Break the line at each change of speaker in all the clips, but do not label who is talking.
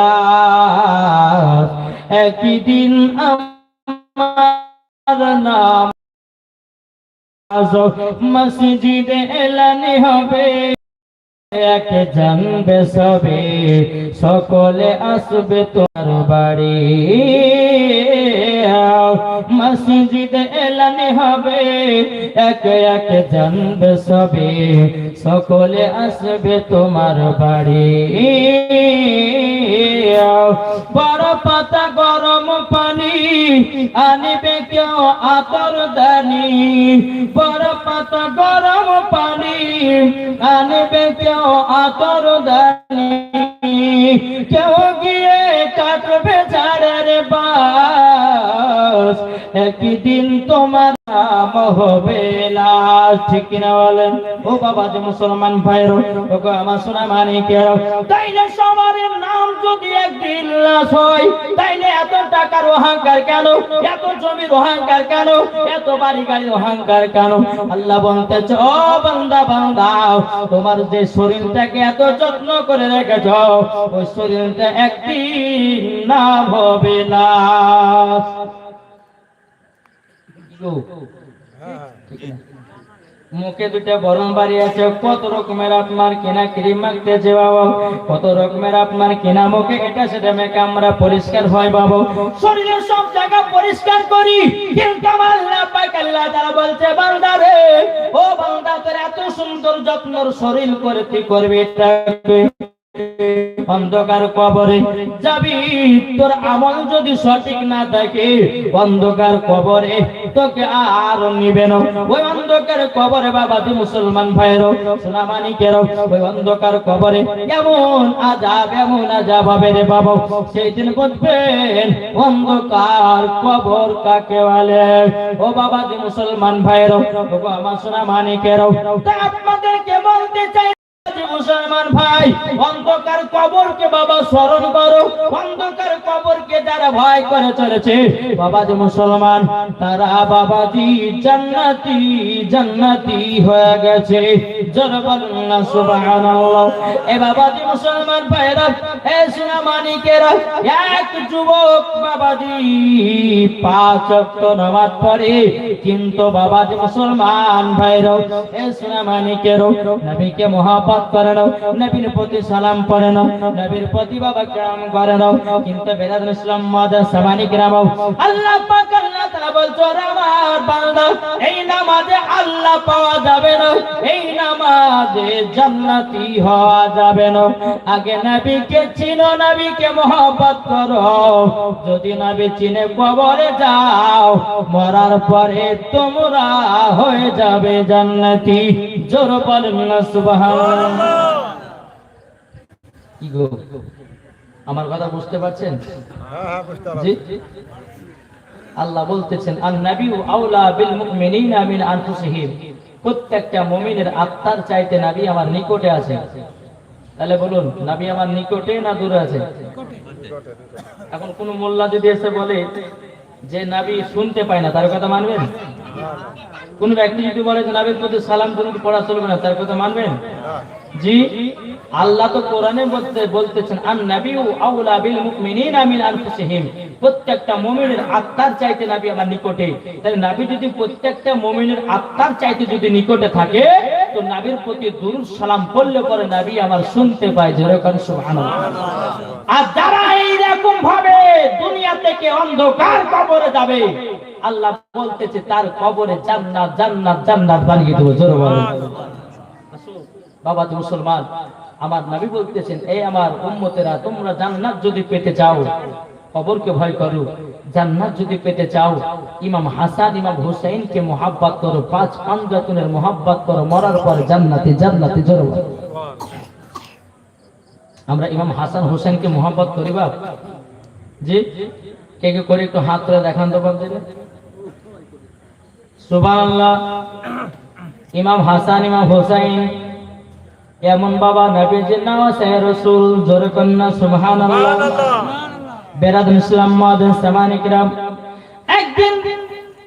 লাশ একদিন আমার নাম মসজিদে এলানি হবে। এক জানবে সবে সকলে আসবে তোমার বাড়ি। মসজিদ এলানি হবে। এক এক জানবে সবে, সকলে আসবে তোমার বাড়ি। বড় পাতা গরম পানি আনিবে কেউ আতর দানি। বড় পাতা গরম পানি আনবে কেউ আতর দানি। কেউ গিয়ে কাটবে ঝাড়ের বাস একদিন তোমার নাম হবে লাশ। ঠিক কিনা বলেন? ও বাবা, যে মুসলমান ভাইরো ও আমার সোনা মানিকের তাইলে সবার নাম যদি একদিন লাশ হয়, তাইলে এত টাকার অহংকার কেন? এত জমির অহংকার কেন? এত বাড়ি গাড়ির অহংকার কেন? আল্লাহ বলতেছে, ও বান্দা বান্দা, তোমার যে শরীরটাকে এত যত্ন করে রেখেছ, ওই শরীরটা একদিন না হবে মুখে দুটা গরম বাড়ি আছে, কত রকমের আপনার কেনা ক্রিম মাখতেছে বাবা, কত রকমের আপনার কেনা মুখে এটা সেটা মেখে আমরা পরিষ্কার হয় বাবা। শরীরের সব জায়গা পরিষ্কার করি, কিন্তু বলছে, বান্দা রে, ও বান্দা, তোর এত সুন্দর যত্নর শরীর করে তুই করবি এটা অন্ধকার কবরে যাবি? তোর আমল যদি সঠিক না থাকে, অন্ধকার কবরে তোকে আর নিবে না। ওই অন্ধকার কবরে বাবা তুই মুসলমান ভাইয়ের সোনামানিকের ওই অন্ধকার কবরে এমন আজাব এমন আজাব হবে রে বাবা। সেই দিন বুঝবেন অন্ধকার কবর কাকে বলে? ও বাবা তুই মুসলমান ভাইয়ের আমার সোনামানিকের তা আপনাদেরকে বলতে চাই যে মুসলমান ভাই, অন্ধকার কবরকে বাবা স্মরণ করো। অন্ধকার কবরকে যারা ভয় করে চলেছে, বাবা যে মুসলমান, তারা বাবাজি জান্নাতি জান্নাতি হয়ে গেছে। জোর বলুন না, সুবহানাল্লাহ। এ বাবাজি মুসলমান ভাইরা এ সোনা মানিকেরা, এক যুবক বাবাজি পাঁচ ওয়াক্ত নামাজ পড়ে। কিন্তু বাবাজি মুসলমান ভাইরা এ সোনা মানিকেরও, নবীকে মহাপাত করে নাও নবীর প্রতি সালাম পড়ে নাও নবীর প্রতি বাবা নাও কিন্তু বেরাদ ইসলাম সামানি আল্লাহ বলছো আমার বান্দা, এই নামাজে আল্লাহ পাওয়া যাবে না, এই নামাজে জান্নাতি হওয়া যাবে না। আগে নবীকে চিনো, নবীকে করো। যদি নবী চিনে কবরে যাও, মরার পরে তোমরা হয়ে যাবে জান্নাতি। জোর বলেন না, সুবহানাল্লাহ। কি গো? আমার কথা বুঝতে পারছেন? জি? আল্লাহ বলতেছেন আন নাবিউ আউলা বিল মুমিনিনা মিন আনফুসিহিম। প্রত্যেকটা মুমিনের আত্মার চাইতে নবী আমার নিকটে আছে। তাহলে বলুন নবী আমার নিকটে না দূরে আছে? এখন কোন মোল্লা যদি এসে বলে যে নবী শুনতে পায় না তার কথা মানবেন? কোন ব্যক্তি যদি বলে যে নবীর প্রতি সালাম দুরূদ পড়া চলবে না তার কথা মানবেন? জি, আল্লাহ তো কোরআনে বলতে বলতেছেন আন নাবিউ আউলা বিল মুমিনিনা মিন আনফুসিহিম। প্রত্যেকটা মুমিনের আত্মার চাইতে নবী আমার নিকটে। তাই নবী যদি প্রত্যেকটা মুমিনের আত্মার চাইতে যদি নিকটে থাকে, তো নবীর প্রতি দুরূদ সালাম পড়লে পরে নবী আমার শুনতে পায় যেরকম সুবহানাল্লাহ। আর যারা এইরকম ভাবে দুনিয়া থেকে অন্ধকার কবরে যাবে, আল্লাহ বলতেছে, তার কবরে জান্নাত জান্নাত জান্নাত বানিয়ে দেবো। জোরে বলেন। বাবা তো মুসলমান, আমার নবী বলতেছেন এই আমার উম্মতেরা, তোমরা জান্নাত যদি পেতে চাও, কবরকে ভয় করো, জান্নাত যদি পেতে চাও, ইমাম হাসান, ইমাম হুসাইনকে মোহাব্বত করো, পাঁচ পাঞ্জাতনের মোহাব্বত করো, মরার পর জান্নাতে জান্নাতে জোর। আমরা ইমাম হাসান হোসেনকে মোহাম্মত করি, বাপ। জি? কে কে করে একটু হাত তুলে দেখান তো সুবহানাল্লাহ। ইমাম হাসান, ইমাম হোসেন এমন বাবা নবীজির নাম আছে রসুল জোরে সুবহানাল্লাহ। বেরাদুল ইসলাম মাদান সামান ইকরাম একদিন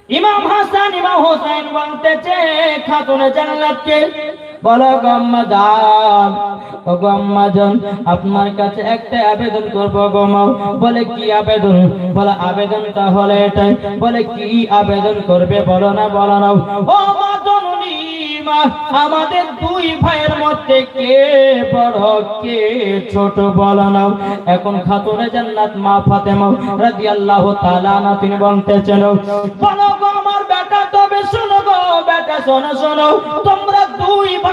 ইমাম হাসান ইমাম হোসেন বলতেছে খাতুন জান্নাতকে বলো গম্মা যান ও গম্মা যান আপনার কাছে একটা আবেদন করব গমাও বলে কি আবেদন? বলে আবেদনটা হলে এটাই। বলে কি আবেদন করবে বলো না বলো না। ও মা জননী মা, আমাদের দুই ভাইয়ের মধ্যে কে বড়, কে ছোট বলো না। এখন খাতুনে জান্নাত মা ফাতেমা রাদিয়াল্লাহু তাআলা না তিনি বলতেছেন, বলো গো আমার বেটা, তবে শোনো গো বেটা, শোনো শোনো। তোমরা দুই ভাই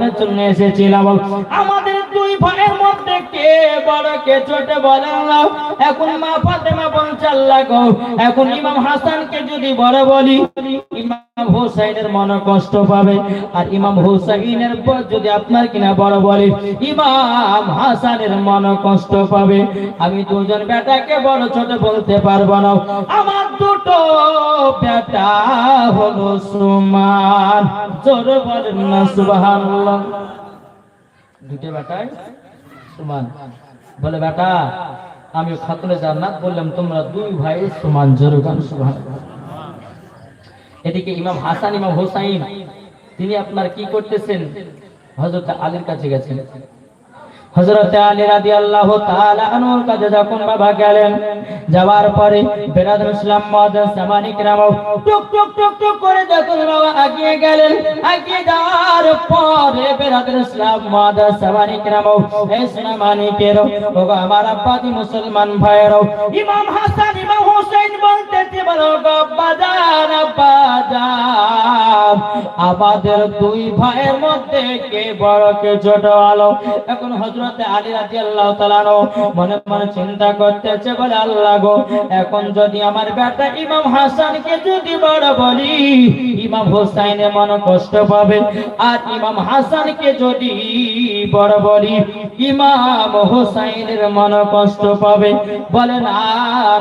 আবেদনের জন্য এসেছিলাম। আমাদের দুই ভাইয়ের মধ্যে কে বড়, কে ছোট বলেন এখন মা ফাতেমা বলছে, আল্লাহ এখন ইমাম হাসানকে যদি বড় বলি, ইমাম মনে কষ্ট পাবে। আর ইমাম যদি আপনার কিনা বড় বলে, ইমাম হাসানের মন কষ্ট পাবে। আমি দুজন বেটাকে বড়, ছোট বলতে পারব না। আমার দুটো বেটা হলো সুমান। জোর বলেন না দুটো বেটায়, সমান। বলে, বেটা, আমি খাতুনে জান্নাত বললাম, তোমরা দুই ভাই সমান জরুগান এদিকে ইমাম হাসান, ইমাম হোসাইন, তিনি আপনার কি করতেছেন? হজরত আলীর কাছে গেছেন। হযরত আলী রাদিয়াল্লাহু তাআলা আনহুর কাছে যখন বাবা গেলেন, যাওয়ার পরে বেরাদুল ইসলাম মাদান রাম টুক টুক টুক টুক করে যখন বাবা এগিয়ে গেলেন এগিয়ে যাওয়ার পরে বেরাদুল ইসলাম মাদান রাম এই সামানিকের ওগো আমার আব্বাদি মুসলমান ভাইয়েরও, ইমাম হাসান, ইমাম হোসেন বলতেছে, বলো গো বাজার বাজার আমাদের দুই ভাইয়ের মধ্যে কে বড়, কে ছোট আলো? এখন হযরতে আলী রাদিয়াল্লাহু তাআলা মনে মনে চিন্তা করতেছে, বলে, আল্লাহ গো, এখন যদি আমার বেটা ইমাম হাসানকে যদি বড় বলি, ইমাম হোসাইনে মন কষ্ট পাবে। আর ইমাম হাসানকে যদি বড় বলি, ইমাম হোসাইনের মন কষ্ট পাবে। বলে, না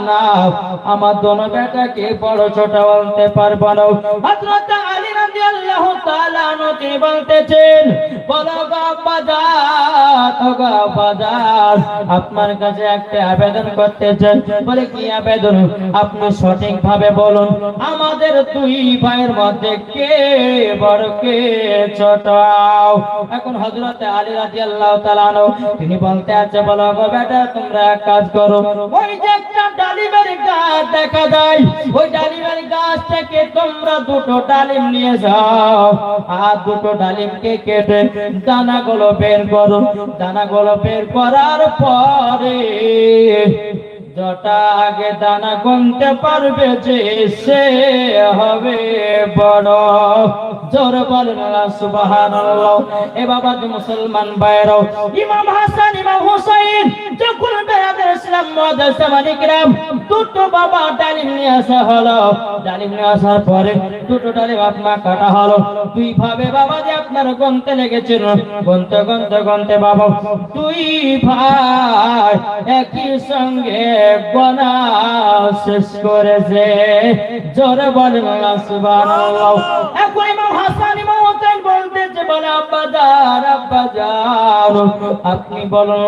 না, আমার দোনো বেটাকে বড়, ছোট বলতে পারব না। হযরত আলী তাআলা তিনি বলতেছেন আপনার কাছে একটা আবেদন বলে, কি আবেদন? আপনি সঠিক ভাবে বলুন। আমাদের দুই ভাইয়ের মধ্যে কে বড়, কে ছোট? এখন হযরতে আলী রাদিয়াল্লাহু তাআলা তিনি বলতে আছে, বলো গো বেটা, তোমরা কাজ করো। ওই যে ডালিমের গাছ দেখা যায়। ওই ডালিমের গাছ থেকে তোমরা দুটো ডালিম নিয়ে যাও। আর দুটো ডালিমকে কেটে দানাগুলো বের করো। দানাগুলো বের করার পরে যটা আগে দানা গুনতে পারবে যে সে হবে বড়। জোর বলেন সুবহানাল্লাহ। এ বাবা মুসলমান ভাইরাও ইমাম হাসান, ইমাম হুসাইন, যখন বেরাদের ইসলাম, মাদ্রাসা মালিকরাম, দুটো বাবা ডালিম নিয়ে আসা হলো। ডালিম নিয়ে আসার পরে দুটো ডালিম আপনার কাটা হলো। দুই ভাবে বাবা যে আপনার গন্তে লেগেছিল। গন্তে গন্তে গন্তে বাবা, দুই ভাই একই সঙ্গে গনা শেষ করেছে। জোরে বলেন সুবহানাল্লাহ। এখন বলতেছে, বলে, আব্বা আব্বা আপনি বলুন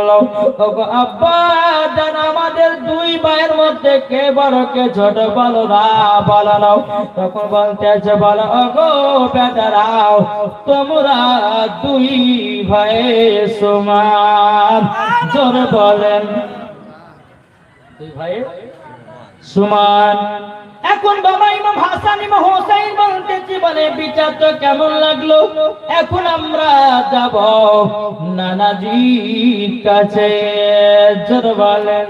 আব্বা আমাদের দুই ভাইয়ের মধ্যে কে বড়, কে ছোট, বলো না বলো না। তখন বলতেছে, বলো, ওগো বেটারাও তোমরা দুই ভাই সমান। জোরে বলেন। দুই ভাই সমান। এখন বাবা ইমাম হাসান, ইমাম হোসাইন বলতেছি, বলে, বিচার তো কেমন লাগল? এখন আমরা যাব নানাজির কাছে। জোর বলেন।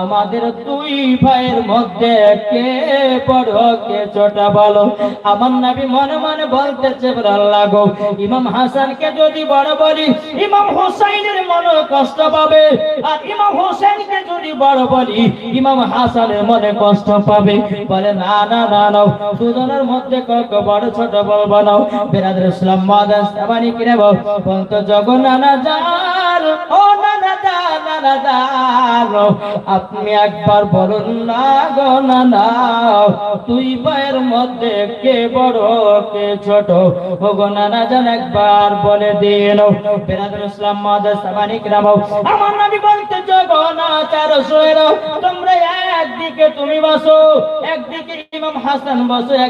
আমাদের দুই ভাইয়ের মধ্যে কে বড়, কে ছোট বলো। আমার নবী মনে মনে বলতেছে আল্লাহ গো, ইমাম হাসানকে যদি বড় বলি, ইমাম হোসাইনের মনে কষ্ট পাবে। আর ইমাম হোসেনকে যদি বড় বলি, ইমাম হাসানের মনে কষ্ট পাবে। বলে, না না না না দুজনের মধ্যে কত বড় ছোট বলব না বেরাদের ইসলাম মাদাস আবানি কিনে বলতো জগন্নানা যার, ও নানা যার নানা যার আপনি একবার বলুন না গো নানা তুই ভাইয়ের মধ্যে কে বড়, কে ছোট? ও গো নানা যান একবার বলে দিন। ইসলাম আমার বলতে তোমরা একদিকে তুমি বসো, একদিকে ইমাম হাসান বসো একদিকে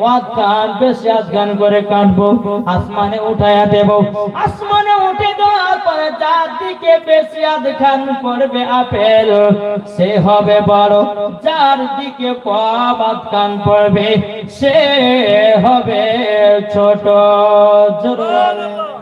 ওয়াদ কান বেশি আজগান করে কাটবো আসমানে উঠায়া দেব। আসমানে উঠে দেওয়ার পরে যার দিকে বেশি আধখান করবে আপেল। সে হবে বড়, যার দিকে কম আধখান পড়বে সে হবে ছোট। জোরে।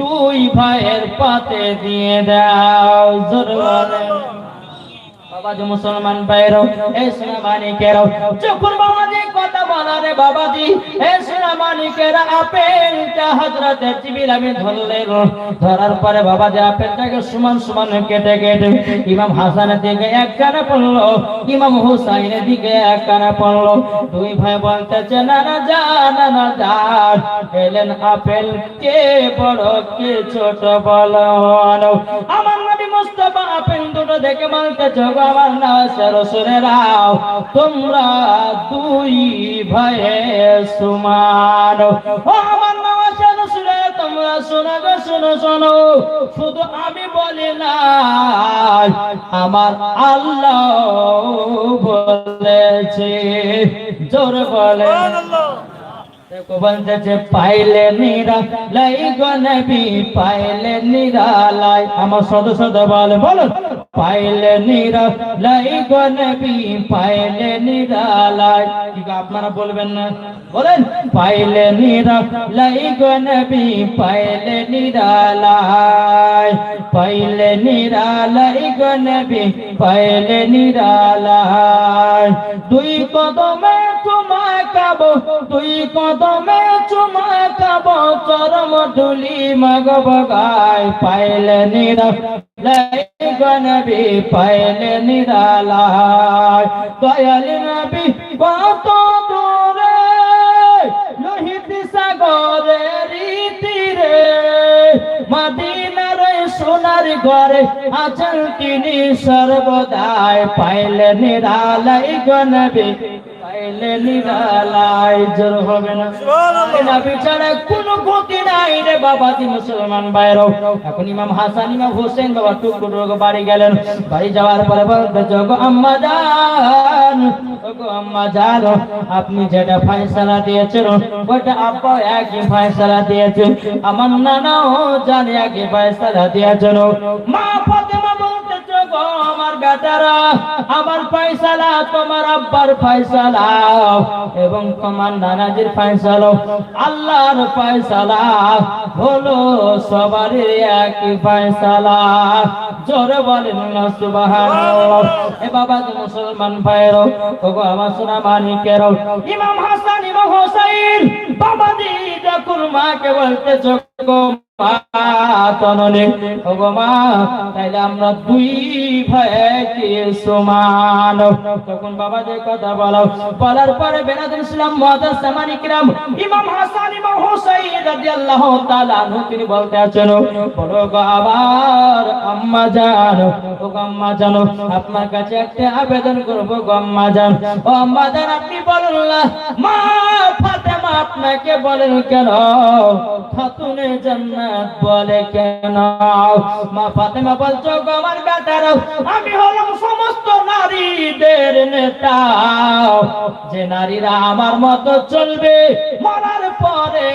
দুই ভাইয়ের পাতে দিয়ে দাও জোরে বাবাজি মুসলমান ভাইরাও এ সোনা মানিকেরাও যখন বাবাজি কথা বলারে বাবাজি, এ সোনা মানিকেরা আপেলটা হযরত জিবিল আমি ধরলেন। ধরার পরে বাবাজি আপেলটাকে সমান সমান কেটে কেটে ইমাম হাসানের দিকে এক কানা পড়ল, ইমাম হুসাইনের দিকে এক কানা পড়ল। দুই ভাই বলতেছে, না না, যা, না না, যা। এলেন আপেল কে বড় কে ছোট বলো। আমার নবী মুস্তাফা আপেল দুটো দেখে বলতে যোগ আমার তোমরা দুই ভাইয়ে সমান। আমার তোমরা গো, শোনো শোনো। শুধু আমি বলি না আমার আল্লাহ বলেছে, জোর বলে। নিরা, লাই আপনারা বলবেন না? বলেন। পাইলে নিরা, লাই গো নবী পাইলে নিরালাই পাইলে নিরা, লাই গো নবী পাইলে নিরা, লাই। দুই কদমে তোমায় কাবো দুই কদমে চুমা কাবো চরম ধুলি মগব গায় পাইলে নিরা গনবি পাইলে দয়াল নবী কত দূরে, লোহিত সাগরে রীতিরে মদিনার সোনার ঘরে আছেন তিনি সর্বদায় পাইলে নিরালাই গনবি পাইলে নিরালাই জোর হবে না। না বিচারে কোনো গতি নাই রে বাবা দি মুসলমান বাইরও এখন ইমাম হাসান ইমাম হোসেন বাবা টুকরো টুকরো বাড়ি গেলেন। বাড়ি যাওয়ার পরে বলতে যোগ আম্মা ওগো আম্মা যান আপনি যেটা ফয়সালা দিয়েছেন ওটা আব্বা একই ফয়সালা দিয়েছেন। আমার নানাও জানে একই ফয়সালা দিয়েছেন। মা বেটারা, আমার ফয়সালা, তোমার আব্বার ফয়সালা এবং তোমার নানাজির ফয়সালা। আল্লাহর ফয়সালা হলো সবার একই ফয়সালা। জোরে বলেন না, সুবহানাল্লাহ। এ বাবা মুসলমান ভাইরো ওগো আমার সোনা মানিকেরো ইমাম হাসান ইমাম হোসাইন, বাবা দি যখন মাকে বলতে তাইলে আমরা দুই ভাই সমান? তখন বাবা যে কথা বলো। বলার পরে বেনাদুল ইসলাম মুআদ্দাস সামানি ইমাম হাসান, ইমাম হুসাইন রাদিয়াল্লাহু তাআলা তিনি বলতে আছেন গো, আবার আম্মা জান, ও গো আম্মা জান, আপনার কাছে একটা আবেদন করব গো আম্মা জান। ও আম্মা জান, আপনি বলুন মা ফাতেমা আপনাকে বলেন কেন? খাতুনে জান্নাত বলে কেন? মা ফাতেমা বলছো আমার বেটারা, আমি হলাম সমস্ত নারীদের নেতা। যে নারীরা আমার মতো চলবে, মরার পরে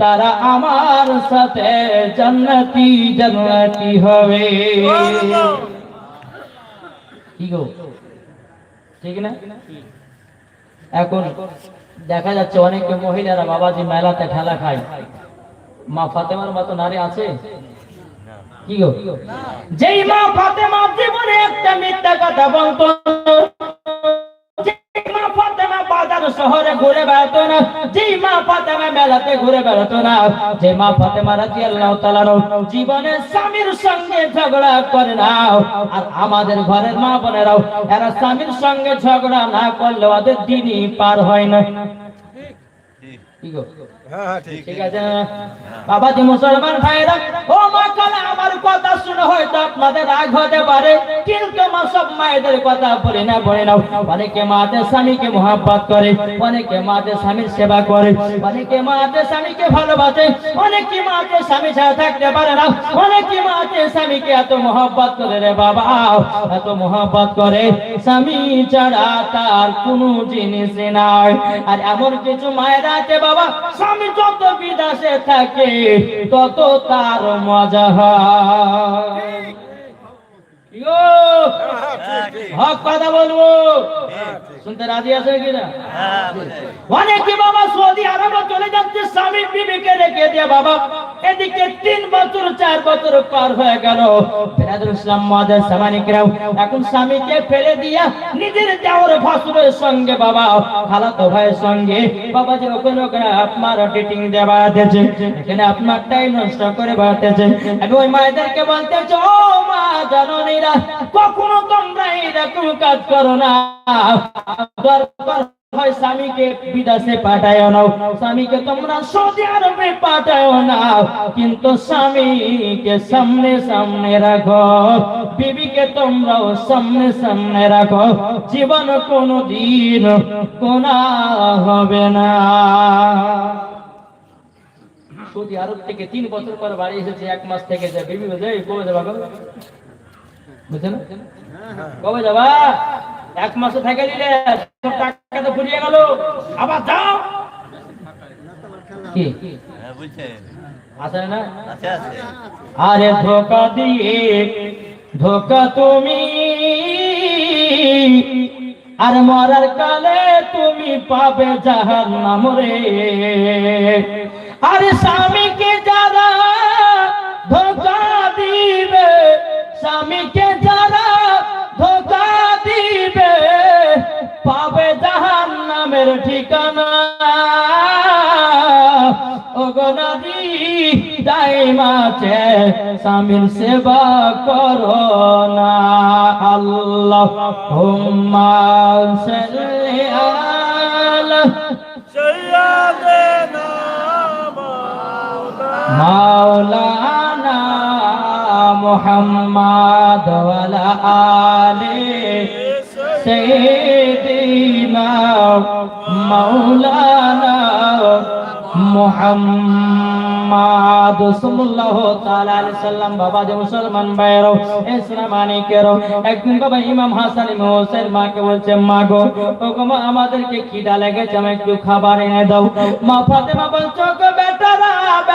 তারা আমার সাথে জান্নাতি জান্নাতি হবে। কি গো? ঠিক না? এখন দেখা যাচ্ছে অনেক মহিলারা বাবাজি মেলাতে ঠেলা খায়। মা ফাতেমার মতো নারী আছে? কি গো? যেই মা ফাতেমা জীবনে একটা মিথ্যা কথা বলতো শহরে ঘুরে বেড়াতো না যেই মা ফাতেমা মেলাতে ঘুরে বেড়াতো না যে মা ফাতেমা জীবনে স্বামীর সঙ্গে ঝগড়া করে না আর আমাদের ঘরের মা বোনেরাও এরা স্বামীর সঙ্গে ঝগড়া না করলে ওদের দিনই পার হয় না। ঠিক। বাবাজি মুসলমান ভাইরা ও মা আমার কথা শুনে হয়তো আপনাদের রাগ হতে পারে কিন্তু মা সব মায়েদের কথা বলে না বলে না অনেকে মাদের স্বামীকে মহাব্বত করে অনেকে মাদের স্বামীর সেবা করে অনেকে মাদের স্বামীকে ভালোবাসে অনেকে মাদের স্বামী ছাড়া থাকতে পারে না অনেকে মাদের স্বামীকে এত মহাব্বত করে রে বাবা এত মহাব্বত করে। স্বামী ছাড়া তার কোনো জিনিস নাই। আর এমন কিছু মায়েরা আছে বাবা স্বামী যত বিদেশে থাকি তত তার মজা হয়। হক কথা বলব? শুনতে রাজি আছে কিনা? অনেকে বাবা সৌদি আরব চলে যাচ্ছে, স্বামী বিবিকে রেখে দিয়ে বাবা। এদিকে তিন বছর, চার বছর পার হয়ে গেল। ফেরাদুল ইসলাম সামানিকরাও এখন স্বামীকে ফেলে দিয়া নিজের দেওয়ার ভাসুরের সঙ্গে বাবা, খালাতো ভাইয়ের সঙ্গে। বাবা যে ওখানে ওখানে আপনার ডেটিং দেওয়া দিয়েছে এখানে আপনার টাইম নষ্ট করে বাড়তেছে। আমি ওই মায়েদেরকে বলতেছে ও মা জননীরা কখনো তোমরা এরকম কাজ করো না স্বামীকে পাঠায় না তোমরা না সামনে সামনে রাখো জীবন কোনো দিন কোনা হবে না সৌদি আরব থেকে তিন বছর পর বাড়ি এসেছে এক মাস থেকে যায় বিবি বলছে "এই, কবে যাবা গো?" বুঝছেন? কবে যাবা? এক মাসে থেকে দিলে টাকা তো ফুরিয়ে গেল। আবার যাও। কি? আছে না? আরে ধোকা দিয়ে ধোকা তুমি। আর মরার কালে তুমি পাবে জাহান নাম রে। আরে স্বামীকে আছে স্বামীর সেবা করো না। আল্লাহ হুম্মা সাল্লি আলা মাওলানা মুহাম্মদ ওয়ালা আলি সাইয়্যিদিনা মাওলানা মুহাম্মদ সাল্লাল্লাহু তাআলা আলাইহি সাল্লাম, বাবা যে মুসলমান ভাইয়েরও ইসলাম কেরো একদিন বাবা ইমাম হাসান ইমাম হোসেন মাকে বলছে মা গো আমাদেরকে খিদা লেগেছে আমি একটু খাবার এনে দাও। মা ফাতেমা বলছো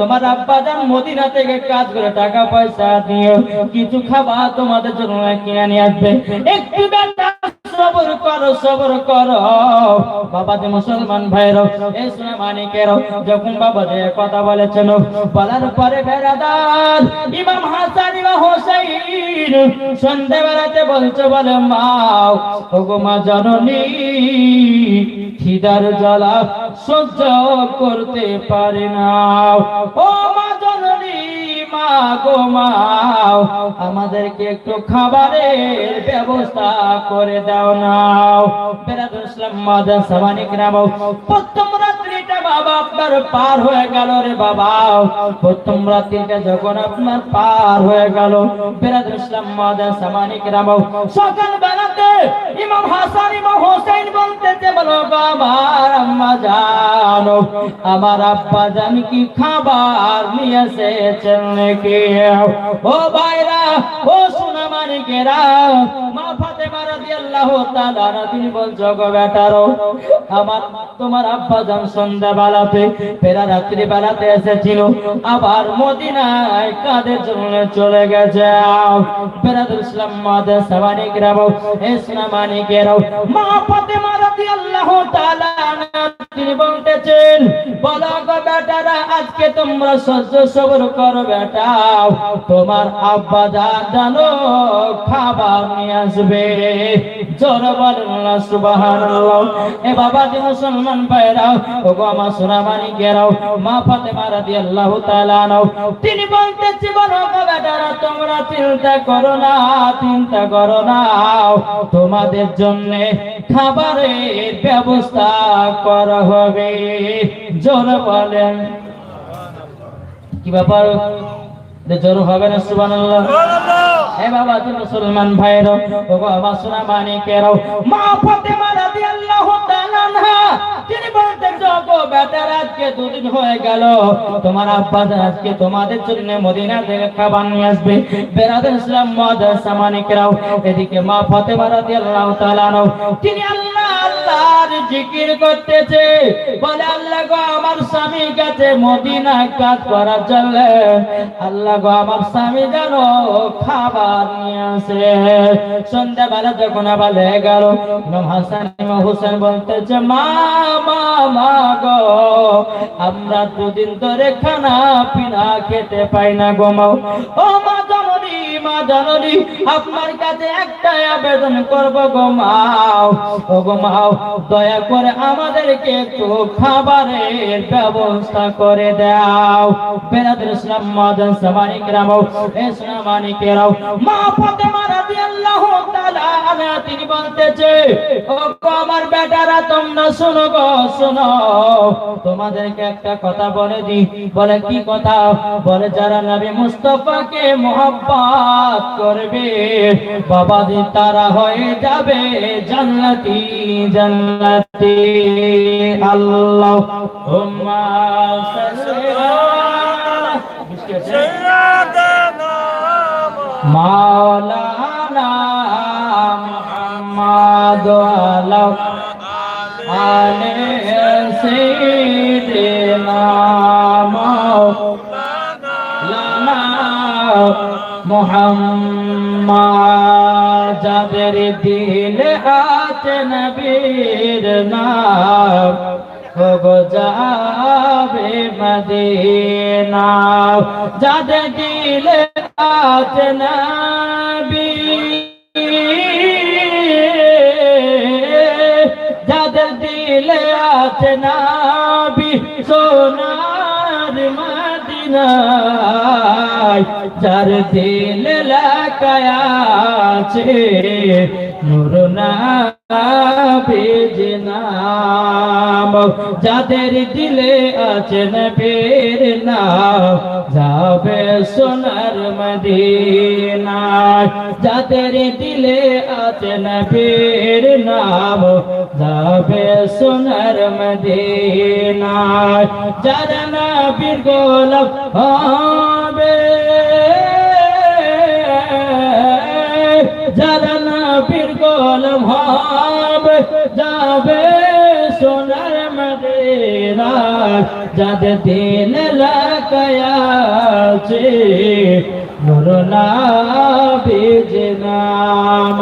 তোমার আব্বা যান মদিনা থেকে কাজ করে টাকা পয়সা দিও কিছু খাবার তোমাদের জন্য কিনে নিয়ে আসবে। একটু সবর করো সবর করো। বাবা যে মুসলমান ভাইরো এই সোনা মানিকেরও যখন বাবা যে কথা বলেছেন বলার পরে বেড়াদার ইমাম হাসান ইমাম হোসেন সন্ধ্যেবেলাতে বলছে, বলে, মাও, ওগো মা জননী, খিদার জ্বালা সহ্য করতে পারে না। ও মা গো মা, আমাদেরকে একটু খাবারের ব্যবস্থা করে দাও নাও বাবা পার হয়ে গেল রে বাবা। প্রথম রাত্রিটা যখন আপনার পার হয়ে গেল, বেরাদুল ইসলাম সামানিক সকাল বেলাতে ইমাম হাসান, ইমাম হোসেন বলতেছে, বলো বাবার আম্মা জানো, আমার আব্বা জান কি খাবার নিয়ে এসেছেন নাকি? ও ভাইরা, ও সোনা মানিকেরা, মা ফাতেমা রাদিয়াল্লাহু তাআলা তিনি বলছো গো বেটারো আমার, তোমার আব্বা জান সন্ধ্যা বেলাতে ফেরা রাত্রি বেলাতে এসেছিল। আবার মদিনায় কাদের জন্য চলে গেছে? বেরাদুল ইসলাম সোনা মা তিনি বলতেছেন বেটারা, আজকে তোমরা সহ্য সবর করো বেটা। তোমার আব্বা জানো, খাবার নিয়ে আসবে জোর বলেন সুবহানাল্লাহ। এ বাবা যে মুসলমান ভাইরা ও গো আমার সোনা মানিকেরাও মা ফাতেমা রাদিয়াল্লাহু তাআলা আনহা, তিনি বলতেছে বলো গো বেটারা, তোমরা চিন্তা করো না, চিন্তা করো না। তোমাদের জন্য খাবারের ব্যবস্থা করা হবে। জোর বলেন। কি ব্যাপার? জোর হবে না, সুবহানাল্লাহ? হে বাবা, তুমি মুসলমান ভাইর ও বাবা সোনা মানিকেরও মা ফাতেমা রাদিয়াল্লাহু আনহা তিনি বলতেন গো বেটার আজকে দুদিন হয়ে গেল। তোমার আব্বা আজকে তোমাদের জন্য মদিনা থেকে খাবার নিয়ে আসবে। বেরাদের ইসলাম মাদ্রাসা মানিকেরাও এদিকে মা ফাতেমা রাদিয়াল্লাহু তাআলা আনহা। তিনি আল্লাহ আল্লাহর জিকির করতেছে। বলে, আল্লাহ গো, আমার স্বামী কাছে মদিনা কাজ করার জন্য, আল্লাহ গো, আমার স্বামী জানো খাবার নিয়ে আসে। সন্ধ্যাবেলা যখন আবার লেগে গেল হাসান বলতেছে, মা মা মা গো, আমরা দুদিন ধরে খানা পিনা খেতে পাই না গো মা। ও মা জননী মা জননী, আপনার কাছে একটাই আবেদন করব গো মাও ও গো মাও দয়া করে আমাদেরকে একটু খাবারের ব্যবস্থা করে দাও। বেরাদের ইসলাম মাদান সামানিক রামাও ইসলাম মানিকেরাও মা ফাতেমা রাদিয়াল্লাহু তাআলা তিনি বলতেছে ও আমার বেটারা, তোমরা গো তোমাদেরকে একটা কথা বলে দি বলে, কি কথা? বলে, যারা নবী মুস্তাফাকে মোহাব্বত করবে বাবা দি তারা হয়ে যাবে জান্নাতি জান্নাতি আল্লাহ। হুম্মা সাল্লি মাওলানা মুহাম্মদ আলা আলে সাইয়্যিদিনা মাওলানা মুহাম্মদ যাদের দিলে আছে নবীর নাম গো যাবে মদিনা। যাদের দিলে আছে নবী যাদের দিলে আছে নবী সোনার মদিনায়। যার দিল লাকায়া আছে নূর নাম, যাদের দিলে আছে নবীর নাম, যাবে সোনার মদিনা। যাদের দিলে আছে নবীর নাম, যাবে সোনার মদিনা। যারা নবীর গোলাপ যাদের দিন লাকায়াছে নুর নাবিজ নাম